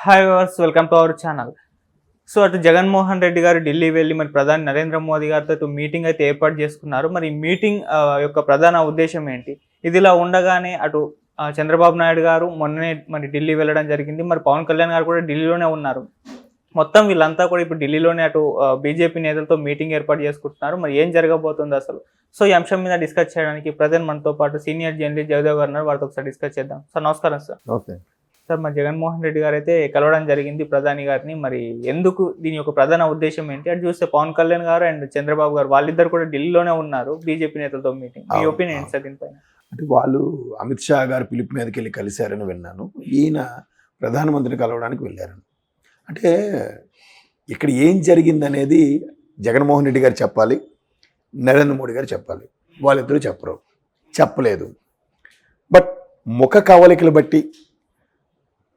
Hi viewers welcome to our channel so అటు జగన్మోహన్ రెడ్డి గారు ఢిల్లీ వెళ్ళి మరి ప్రధాని నరేంద్ర మోదీ గారితో అటు మీటింగ్ అయితే ఏర్పాటు చేసుకున్నారు. మరి మీటింగ్ యొక్క ప్రధాన ఉద్దేశం ఏంటి? ఇదిలా ఉండగానే అటు చంద్రబాబు నాయుడు గారు మొన్ననే మరి ఢిల్లీ వెళ్ళడం జరిగింది. మరి పవన్ కళ్యాణ్ గారు కూడా ఢిల్లీలోనే ఉన్నారు. మొత్తం వీళ్ళంతా కూడా ఇప్పుడు ఢిల్లీలోనే అటు బీజేపీ నేతలతో మీటింగ్ ఏర్పాటు చేసుకుంటున్నారు. మరి ఏం జరగబోతుంది అసలు? సో ఈ అంశం మీద డిస్కస్ చేయడానికి ప్రజెంట్ మనతో పాటు సీనియర్ జర్నలిస్ట్ జగదేవ్ గారు ఉన్నారు. వారితో ఒకసారి డిస్కస్ చేద్దాం. సార్ నమస్కారం సార్. ఓకే సార్ మరి జగన్మోహన్ రెడ్డి గారు అయితే కలవడం జరిగింది ప్రధాని గారిని. మరి ఎందుకు? దీని యొక్క ప్రధాన ఉద్దేశం ఏంటి? అటు చూస్తే పవన్ కళ్యాణ్ గారు అండ్ చంద్రబాబు గారు వాళ్ళిద్దరు కూడా ఢిల్లీలోనే ఉన్నారు బీజేపీ నేతలతో మీటింగ్. మీ ఒపీనియన్ అవును. సార్ దీనిపైన? అంటే వాళ్ళు అమిత్ షా గారి పిలుపు మీదకి వెళ్ళి కలిశారని విన్నాను. ఈయన ప్రధానమంత్రిని కలవడానికి వెళ్ళారని. అంటే ఇక్కడ ఏం జరిగిందనేది జగన్మోహన్ రెడ్డి గారు చెప్పాలి నరేంద్ర మోడీ గారు చెప్పాలి. వాళ్ళిద్దరూ చెప్పరు చెప్పలేదు. బట్ ముఖ కవలికలు బట్టి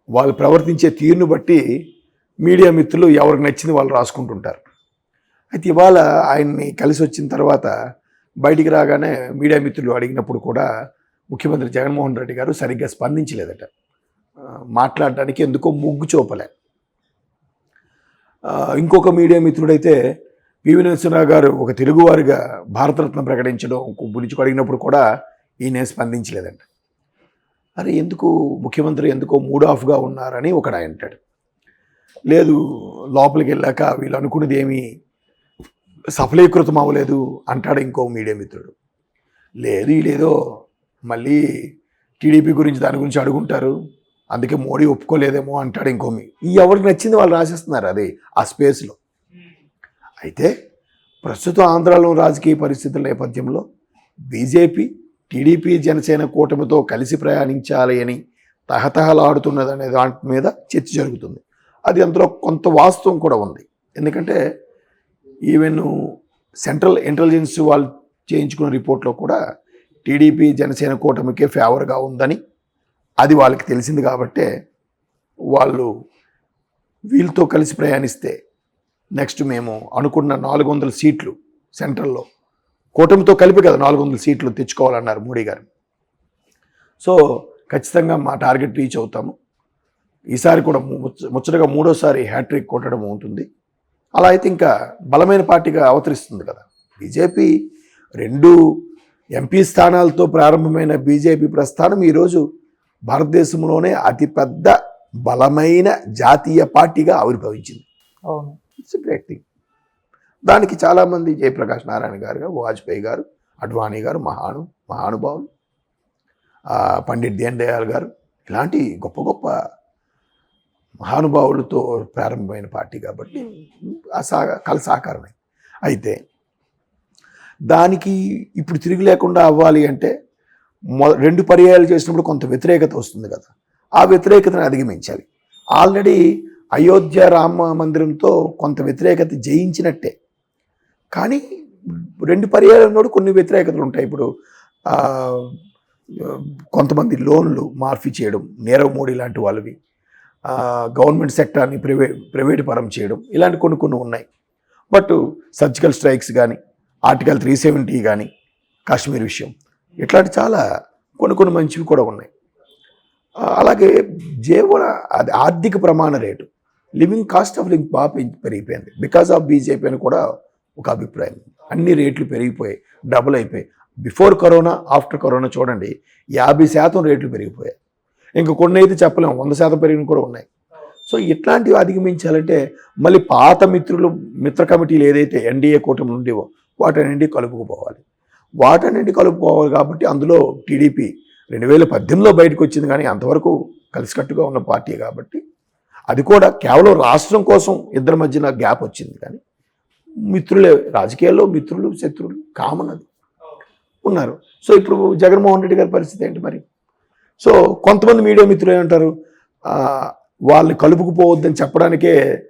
వాళ్ళు ప్రవర్తించే తీరును బట్టి మీడియా మిత్రులు ఎవరికి నచ్చింది వాళ్ళు రాసుకుంటుంటారు. అయితే ఇవాళ ఆయన్ని కలిసి వచ్చిన తర్వాత బయటికి రాగానే మీడియా మిత్రులు అడిగినప్పుడు కూడా ముఖ్యమంత్రి జగన్మోహన్ రెడ్డి గారు సరిగ్గా స్పందించలేదట. మాట్లాడటానికి మాట్లాడడానికి ఎందుకో మొగ్గు చూపలే. ఇంకొక మీడియా మిత్రుడైతే పివి నరసింహరావు గారు ఒక తెలుగువారిగా భారతరత్న ప్రకటించడం గురించి అడిగినప్పుడు కూడా ఈయన స్పందించలేదంట. అరే ఎందుకు ముఖ్యమంత్రి ఎందుకో మూడ్ ఆఫ్గా ఉన్నారని ఒకడు ఆయన అంటాడు. లేదు లోపలికి వెళ్ళాక వీళ్ళు అనుకున్నది ఏమీ సఫలీకృతం అవ్వలేదు అంటాడు ఇంకో మీడియా మిత్రుడు. లేదు వీళ్ళేదో మళ్ళీ టీడీపీ గురించి దాని గురించి అడుగుంటారు అందుకే మోడీ ఒప్పుకోలేదేమో అంటాడు ఇంకో మీ ఈ ఎవరికి నచ్చింది వాళ్ళు రాసేస్తున్నారు అది ఆ స్పేస్లో. అయితే ప్రస్తుతం ఆంధ్రాలో రాజకీయ పరిస్థితుల నేపథ్యంలో బీజేపీ టీడీపీ జనసేన కూటమితో కలిసి ప్రయాణించాలి అని తహతహలాడుతున్నదనే దాని మీద చర్చ జరుగుతుంది. అది అందులో కొంత వాస్తవం కూడా ఉంది. ఎందుకంటే ఈవెన్ సెంట్రల్ ఇంటెలిజెన్స్ వాళ్ళు చేయించుకున్న రిపోర్ట్లో కూడా టీడీపీ జనసేన కూటమికే ఫేవర్గా ఉందని అది వాళ్ళకి తెలిసింది కాబట్టే వాళ్ళు వీళ్ళతో కలిసి ప్రయాణిస్తే నెక్స్ట్ మేము అనుకున్న నాలుగు వందల సీట్లు సెంట్రల్లో కూటమితో కలిపి కదా నాలుగు వందల సీట్లు తెచ్చుకోవాలన్నారు మోడీ గారు. సో ఖచ్చితంగా మా టార్గెట్ రీచ్ అవుతాము. ఈసారి కూడా ముచ్చ- ముచ్చటగా మూడోసారి హ్యాట్రిక్ కొట్టడం ఉంటుంది. అలా అయితే ఇంకా బలమైన పార్టీగా అవతరిస్తుంది కదా. బీజేపీ రెండు ఎంపీ స్థానాలతో ప్రారంభమైన బీజేపీ ప్రస్థానం ఈరోజు భారతదేశంలోనే అతిపెద్ద బలమైన జాతీయ పార్టీగా ఆవిర్భవించింది. అవును. ఇట్స్ గ్రేట్ థింగ్ దానికి చాలామంది జయప్రకాష్ నారాయణ గారు వాజ్పేయి గారు అడ్వాణి గారు మహాను మహానుభావులు పండిట్ దీన్ గారు ఇలాంటి గొప్ప గొప్ప మహానుభావులతో ప్రారంభమైన పార్టీ కాబట్టి ఆ సా కల సాకారమే. అయితే దానికి ఇప్పుడు తిరిగి లేకుండా అవ్వాలి అంటే రెండు పర్యాయాలు చేసినప్పుడు కొంత వ్యతిరేకత వస్తుంది కదా. ఆ వ్యతిరేకతను అధిగమించాలి. ఆల్రెడీ అయోధ్య రామ మందిరంతో కొంత వ్యతిరేకత జయించినట్టే. కానీ రెండు పర్యాయంలో కొన్ని వ్యతిరేకతలు ఉంటాయి. ఇప్పుడు కొంతమంది లోన్లు మార్ఫీ చేయడం నీరవ్ మోడీ లాంటి వాళ్ళవి గవర్నమెంట్ సెక్టార్ని ప్రైవే ప్రైవేట్ పరం చేయడం ఇలాంటి కొన్ని కొన్ని ఉన్నాయి. బట్ సర్జికల్ స్ట్రైక్స్ కానీ ఆర్టికల్ త్రీ సెవెంటీ కానీ కాశ్మీర్ విషయం ఇట్లాంటి చాలా కొన్ని కొన్ని మంచివి కూడా ఉన్నాయి. అలాగే జీవన అది ఆర్థిక ప్రమాణ rate living cost of living బాగా పెరిగిపోయింది. బికాస్ ఆఫ్ బీజేపీ అని కూడా ఒక అభిప్రాయం. అన్ని రేట్లు పెరిగిపోయాయి. డబుల్ అయిపోయాయి. బిఫోర్ కరోనా ఆఫ్టర్ కరోనా చూడండి యాభై శాతం రేట్లు పెరిగిపోయాయి. ఇంకా కొన్ని అయితే చెప్పలేము వంద శాతం పెరిగిన కూడా ఉన్నాయి. సో ఇట్లాంటివి అధిగమించాలంటే మళ్ళీ పాత మిత్రులు మిత్ర కమిటీలు ఏదైతే ఎన్డీఏ కూటమి ఉండేవో వాటన్నింటి కలుపుకుపోవాలి. వాటన్నింటి కలుపుకోవాలి కాబట్టి అందులో టీడీపీ రెండు వేల పద్దెనిమిదిలో బయటకు వచ్చింది కానీ అంతవరకు కలిసికట్టుగా ఉన్న పార్టీ కాబట్టి అది కూడా కేవలం రాష్ట్రం కోసం ఇద్దరి మధ్యన గ్యాప్ వచ్చింది కానీ మిత్రులే రాజకీయాల్లో మిత్రులు శత్రువులు కామన్ అది. ఉన్నారు. సో ఇప్పుడు జగన్మోహన్ రెడ్డి గారి పరిస్థితి ఏంటి మరి? సో కొంతమంది మీడియా మిత్రులు ఏమంటారు? వాళ్ళని కలుపుకుపోవద్దని చెప్పడానికే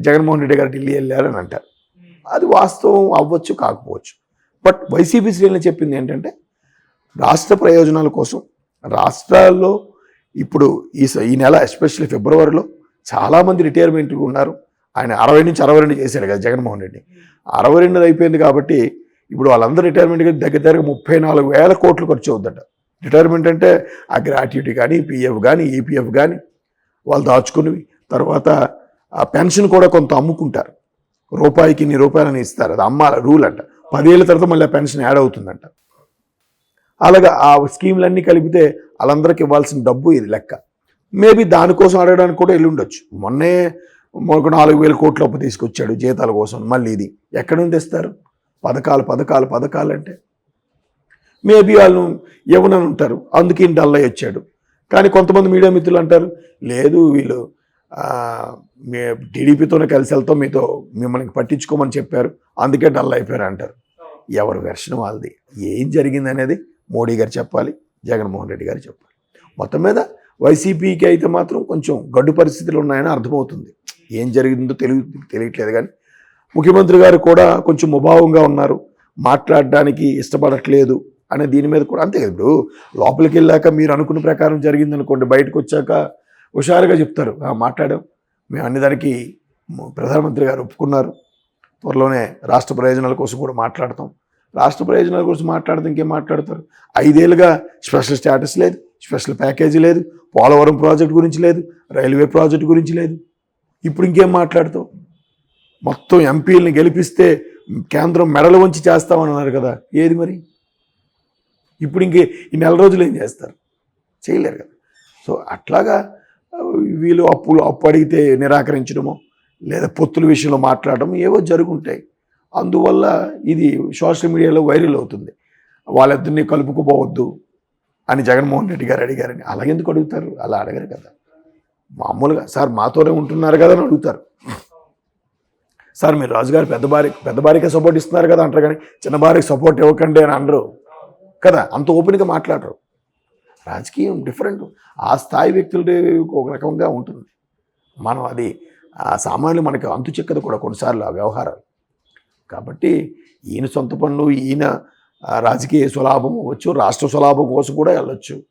జగన్మోహన్ రెడ్డి గారు ఢిల్లీ వెళ్ళారని అంటారు. అది వాస్తవం అవ్వచ్చు కాకపోవచ్చు. బట్ వైసీపీ శ్రేణులు చెప్పింది ఏంటంటే రాష్ట్ర ప్రయోజనాల కోసం రాష్ట్రాల్లో ఇప్పుడు ఈ స- ఈ నెల ఎస్పెషల్లీ ఫిబ్రవరిలో చాలామంది రిటైర్మెంట్ ఉన్నారు. ఆయన అరవై నుంచి అరవై రెండు చేశాడు కదా జగన్మోహన్ రెడ్డి. అరవై రెండు అయిపోయింది కాబట్టి ఇప్పుడు వాళ్ళందరూ రిటైర్మెంట్కి దగ్గర దగ్గర ముప్పై నాలుగు వేల కోట్లు ఖర్చు అవుద్దట రిటైర్మెంట్ అంటే ఆ గ్రాట్యుటీ కానీ పిఎఫ్ కానీ ఈపీఎఫ్ కానీ వాళ్ళు దాచుకునేవి తర్వాత ఆ పెన్షన్ కూడా కొంత అమ్ముకుంటారు. రూపాయికి ఇన్ని రూపాయలని ఇస్తారు. అది అమ్మాల రూల్ అంట. పదేళ్ళ తర్వాత మళ్ళీ ఆ పెన్షన్ యాడ్ అవుతుందంట. అలాగా ఆ స్కీమ్లన్నీ కలిపితే వాళ్ళందరికీ ఇవ్వాల్సిన డబ్బు ఇది లెక్క. మేబీ దానికోసం అడగడానికి కూడా వెళ్ళి ఉండొచ్చు మొన్నే ఒక నాలుగు వేల కోట్ల అప్పు తీసుకొచ్చాడు జీతాల కోసం. మళ్ళీ ఇది ఎక్కడి నుంచి తెస్తారు? పథకాలు పథకాలు పథకాలు అంటే. మేబీ వాళ్ళు ఎవరని ఉంటారు అందుకే డల్ అయ్యి వచ్చాడు. కానీ కొంతమంది మీడియా మిత్రులు అంటారు లేదు వీళ్ళు మీ టీడీపీతోనే కలిసి వెళ్తాం మీతో మిమ్మల్ని పట్టించుకోమని చెప్పారు అందుకే డల్ అయిపోయారు అంటారు. ఎవరి వెర్షన్ వాళ్ళది? ఏం జరిగింది అనేది మోడీ గారు చెప్పాలి జగన్మోహన్ రెడ్డి గారు చెప్పాలి. మొత్తం మీద వైసీపీకి అయితే మాత్రం కొంచెం గడ్డు పరిస్థితులు ఉన్నాయని అర్థమవుతుంది. ఏం జరిగిందో తెలియ తెలియట్లేదు కానీ ముఖ్యమంత్రి గారు కూడా కొంచెం ముభావంగా ఉన్నారు. మాట్లాడడానికి ఇష్టపడట్లేదు అనే దీని మీద కూడా అంతే కదా. ఇప్పుడు లోపలికి వెళ్ళాక మీరు అనుకున్న ప్రకారం జరిగింది అనుకోండి బయటకు వచ్చాక హుషారుగా చెప్తారు. మాట్లాడాం. మేము అన్ని దానికి ప్రధానమంత్రి గారు ఒప్పుకున్నారు. త్వరలోనే రాష్ట్ర ప్రయోజనాల కోసం కూడా మాట్లాడతాం. రాష్ట్ర ప్రయోజనాల కోసం మాట్లాడితే ఇంకేం మాట్లాడతారు? ఐదేళ్ళుగా స్పెషల్ స్టేటస్ లేదు స్పెషల్ ప్యాకేజీ లేదు పోలవరం ప్రాజెక్ట్ గురించి లేదు రైల్వే ప్రాజెక్ట్ గురించి లేదు. ఇప్పుడు ఇంకేం మాట్లాడతావు? మొత్తం ఎంపీలని గెలిపిస్తే కేంద్రం మెడలు వంచి చేస్తామని అన్నారు కదా. ఏది మరి? ఇప్పుడు ఇంకే ఈ నెల రోజులు ఏం చేస్తారు? చేయలేరు కదా. సో అట్లాగా వీళ్ళు అప్పులు అప్పు అడిగితే నిరాకరించడమో లేదా పొత్తుల విషయంలో మాట్లాడడం ఏవో జరుగుంటాయి. అందువల్ల ఇది సోషల్ మీడియాలో వైరల్ అవుతుంది. వాళ్ళిద్దరిని కలుపుకుపోవద్దు అని జగన్మోహన్ రెడ్డి గారు అడిగారని. అలాగెందుకు అడుగుతారు? అలా అడగరు కదా. మామూలుగా సార్ మాతోనే ఉంటున్నారు కదా అని అడుగుతారు. సార్ మీరు రాజుగారు పెద్ద భార్య పెద్ద భార్యకే సపోర్ట్ ఇస్తున్నారు కదా అంటారు కానీ చిన్న భార్యకి సపోర్ట్ ఇవ్వకండి అని అనరు. కదా? అంత ఓపెన్గా మాట్లాడరు. రాజకీయం డిఫరెంట్ ఆ స్థాయి వ్యక్తులది ఒక రకంగా ఉంటుంది. మనం అది ఆ సామాన్యులు మనకి అంతు చిక్కదు కూడా కొన్నిసార్లు ఆ వ్యవహారాలు. కాబట్టి ఈయన సొంత పనులు ఈయన రాజకీయ స్వలాభం అవ్వచ్చు రాష్ట్ర స్వలాభం కోసం కూడా వెళ్ళొచ్చు.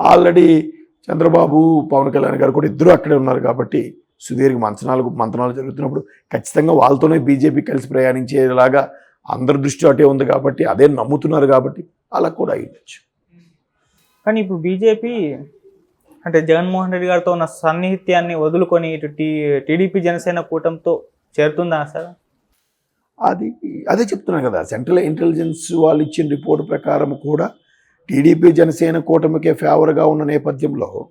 ఆల్రెడీ చంద్రబాబు పవన్ కళ్యాణ్ గారు కూడా ఇద్దరు అక్కడే ఉన్నారు కాబట్టి సుదీర్ఘ మంచనాలు మంతనాలు జరుగుతున్నప్పుడు ఖచ్చితంగా వాళ్ళతోనే బీజేపీ కలిసి ప్రయాణించేలాగా అందరి దృష్టి అటే ఉంది కాబట్టి అదే నమ్ముతున్నారు కాబట్టి అలా కూడా అయ్యొచ్చు కానీ ఇప్పుడు బీజేపీ అంటే జగన్మోహన్ రెడ్డి గారితో ఉన్న సన్నిహిత్యాన్ని వదులుకొని ఇటు టీ టీడీపీ జనసేన కూటమితో చేరుతుందా సార్? అది అదే చెప్తున్నాను కదా సెంట్రల్ ఇంటెలిజెన్స్ వాళ్ళు ఇచ్చిన రిపోర్ట్ ప్రకారం కూడా టీడీపీ జనసేన కూటమికే ఫేవర్గా ఉన్న నేపథ్యంలో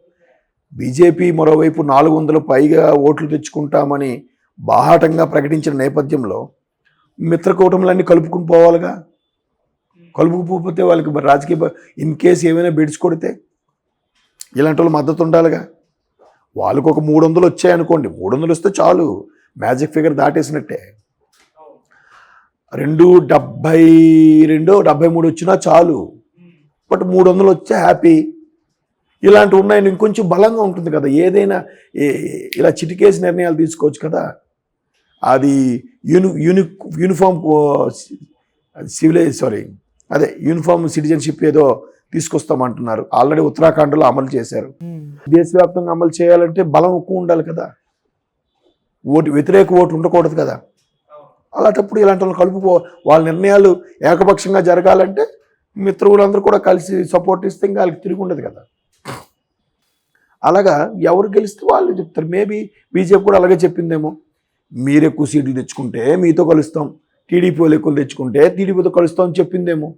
బీజేపీ మరోవైపు నాలుగు వందల పైగా ఓట్లు తెచ్చుకుంటామని బాహాటంగా ప్రకటించిన నేపథ్యంలో మిత్ర కూటములన్నీ కలుపుకుని పోవాలిగా? కలుపుకుపోతే వాళ్ళకి మరి రాజకీయ ఇన్ కేసు ఏమైనా బిడ్స్ కొడితే ఇలాంటి వాళ్ళు మద్దతు ఉండాలిగా? వాళ్ళకు ఒక మూడు వందలు వచ్చాయనుకోండి మూడు వందలు వస్తే చాలు మ్యాజిక్ ఫిగర్ దాటేసినట్టే. రెండు డెబ్భై రెండు డెబ్భై మూడు వచ్చినా చాలు. బట్ మూడు వందలు వచ్చే హ్యాపీ. ఇలాంటివి ఉన్నాయి ఇంకొంచెం బలంగా ఉంటుంది కదా. ఏదైనా ఇలా చిటికేసి నిర్ణయాలు తీసుకోవచ్చు కదా. అది uni uni uniform civilise sorry అదే యూనిఫామ్ సిటిజన్షిప్ ఏదో తీసుకొస్తామంటున్నారు. ఆల్రెడీ ఉత్తరాఖండ్లో అమలు చేశారు. దేశవ్యాప్తంగా అమలు చేయాలంటే బలం ఎక్కువ ఉండాలి కదా. ఓటు వ్యతిరేక ఓటు ఉండకూడదు కదా. అలాంటప్పుడు ఇలాంటి వాళ్ళు కలుపుకో వాళ్ళ నిర్ణయాలు ఏకపక్షంగా జరగాలంటే మిత్రులందరూ కూడా కలిసి సపోర్ట్ ఇస్తే ఇంకా వాళ్ళకి తిరిగి ఉండదు కదా. అలాగా ఎవరు గెలిస్తే వాళ్ళు చెప్తారు. మేబీ బీజేపీ కూడా అలాగే చెప్పిందేమో. మీరు ఎక్కువ సీట్లు తెచ్చుకుంటే మీతో కలుస్తాం. టీడీపీ వాళ్ళు ఎక్కువ తెచ్చుకుంటే టీడీపీతో కలుస్తాం చెప్పిందేమో.